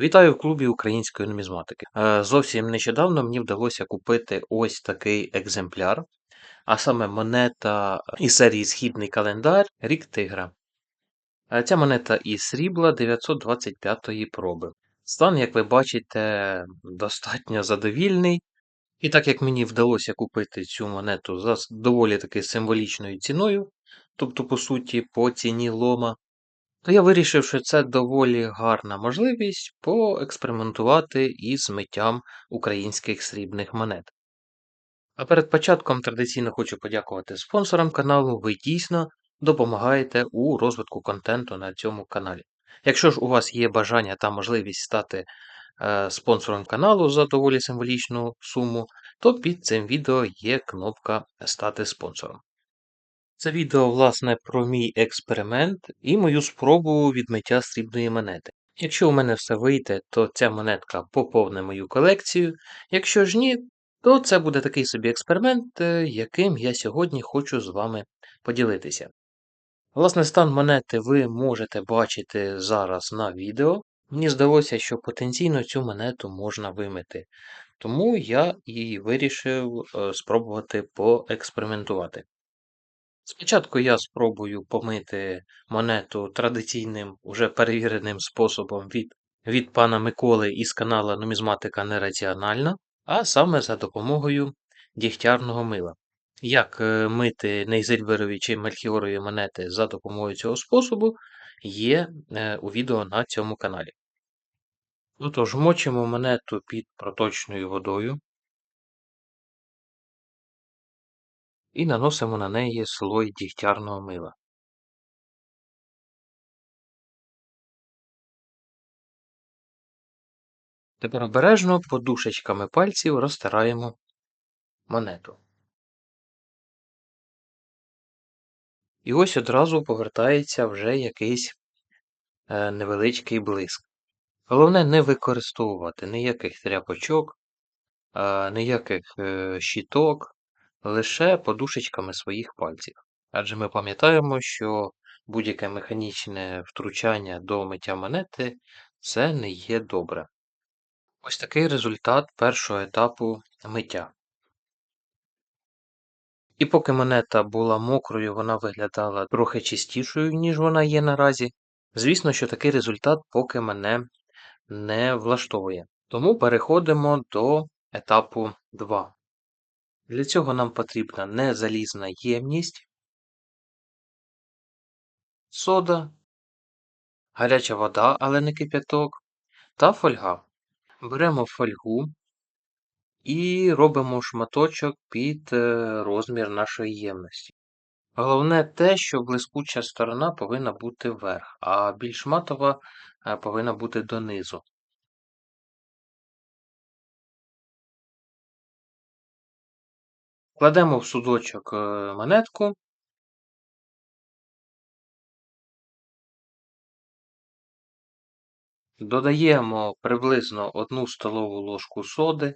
Вітаю в клубі української нумізматики. Е, Зовсім нещодавно мені вдалося купити ось такий екземпляр, а саме монета із серії Східний календар Рік Тигра. Е, Ця монета із срібла 925-ї проби. Стан, як ви бачите, достатньо задовільний. І так як мені вдалося купити цю монету за доволі таки символічною ціною, тобто, по суті, по ціні лома, то я вирішив, що це доволі гарна можливість поекспериментувати із миттям українських срібних монет. А перед початком традиційно хочу подякувати спонсорам каналу. Ви дійсно допомагаєте у розвитку контенту на цьому каналі. Якщо ж у вас є бажання та можливість стати е, спонсором каналу за доволі символічну суму, то під цим відео є кнопка Стати спонсором. Це відео, власне, про мій експеримент і мою спробу відмиття срібної монети. Якщо у мене все вийде, то ця монетка поповне мою колекцію. Якщо ж ні, то це буде такий собі експеримент, е, яким я сьогодні хочу з вами поділитися. Власне, стан монети ви можете бачити зараз на відео. Мені здалося, що потенційно цю монету можна вимити. Тому я і вирішив е, спробувати поекспериментувати. Спочатку я спробую помити монету традиційним, уже перевіреним способом від, від пана Миколи із канала Нумізматика Нераціональна, а саме за допомогою дігтярного мила. Як е, мити нейзильберові чи мельхіорові монети за допомогою цього способу, є е, у відео на цьому каналі. Отож, мочимо монету під проточною водою. І наносимо на неї слой дігтярного мила. Тепер обережно подушечками пальців розтираємо монету. І ось одразу повертається вже якийсь е, невеличкий блиск. Головне не використовувати ніяких тряпочок, е, ніяких е, щіток, лише подушечками своїх пальців. Адже ми пам'ятаємо, що будь-яке механічне втручання до миття монети це не є добре. Ось такий результат першого етапу миття. І поки монета була мокрою, вона виглядала трохи чистішою, ніж вона є наразі. Звісно, що такий результат поки мене не влаштовує. Тому переходимо до етапу 2. Для цього нам потрібна незалізна ємність, сода, гаряча вода, але не кип'яток, та фольга. Беремо фольгу і робимо шматочок під е, розмір нашої ємності. Головне те, що блискуча сторона повинна бути вверх, а більш матова е, повинна бути донизу. Кладемо в судочок е, монетку. Додаємо приблизно 1 столову ложку соди.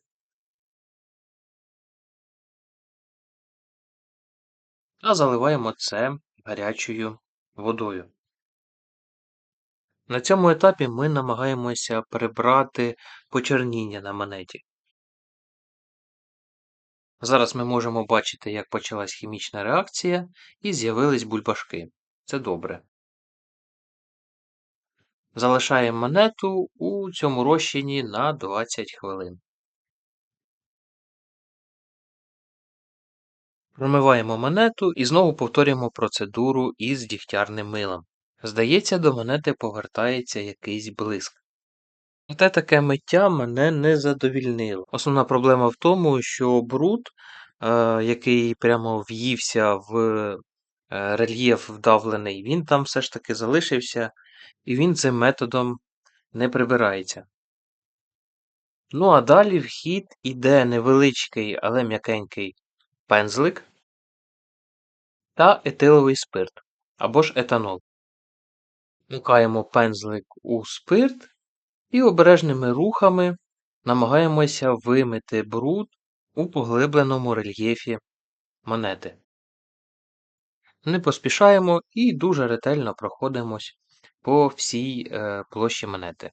Та заливаємо це гарячою водою. На цьому етапі ми намагаємося прибрати почерніння на монеті. Зараз ми можемо бачити, як почалась хімічна реакція і з'явились бульбашки. Це добре. Залишаємо монету у цьому розчині на 20 хвилин. Промиваємо монету і знову повторюємо процедуру із дігтярним милом. Здається, до монети повертається якийсь блиск. Проте таке миття мене не задовільнило. Основна проблема в тому, що бруд, е, який прямо в'ївся в е, рельєф вдавлений, він там все ж таки залишився, і він цим методом не прибирається. Ну, а далі в хід іде невеличкий, але м'якенький пензлик та етиловий спирт або ж етанол. Мукаємо пензлик у спирт і обережними рухами намагаємося вимити бруд у поглибленому рельєфі монети. Не поспішаємо і дуже ретельно проходимось по всій е, площі монети.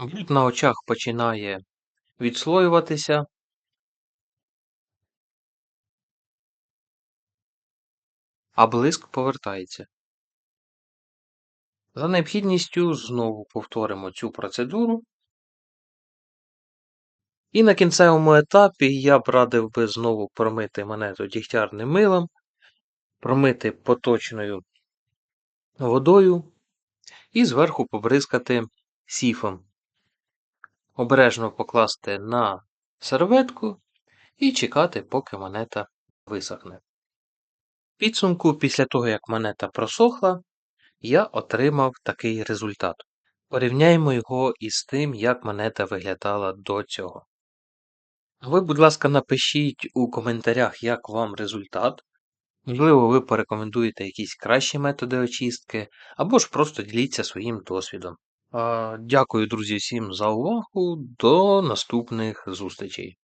Бруд на очах починає відслоюватися. А блиск повертається. За необхідністю знову повторимо цю процедуру. І на кінцевому етапі я б радив би знову промити монету дігтярним милом, промити поточною водою і зверху побризкати сіфом. Обережно покласти на серветку і чекати, поки монета висохне. Підсумку, після того, як монета просохла, я отримав такий результат. Порівняємо його із тим, як монета виглядала до цього. Ви, будь ласка, напишіть у коментарях, як вам результат. Можливо, ви порекомендуєте якісь кращі методи очистки, або ж просто діліться своїм досвідом. Дякую, друзі, всім за увагу. До наступних зустрічей!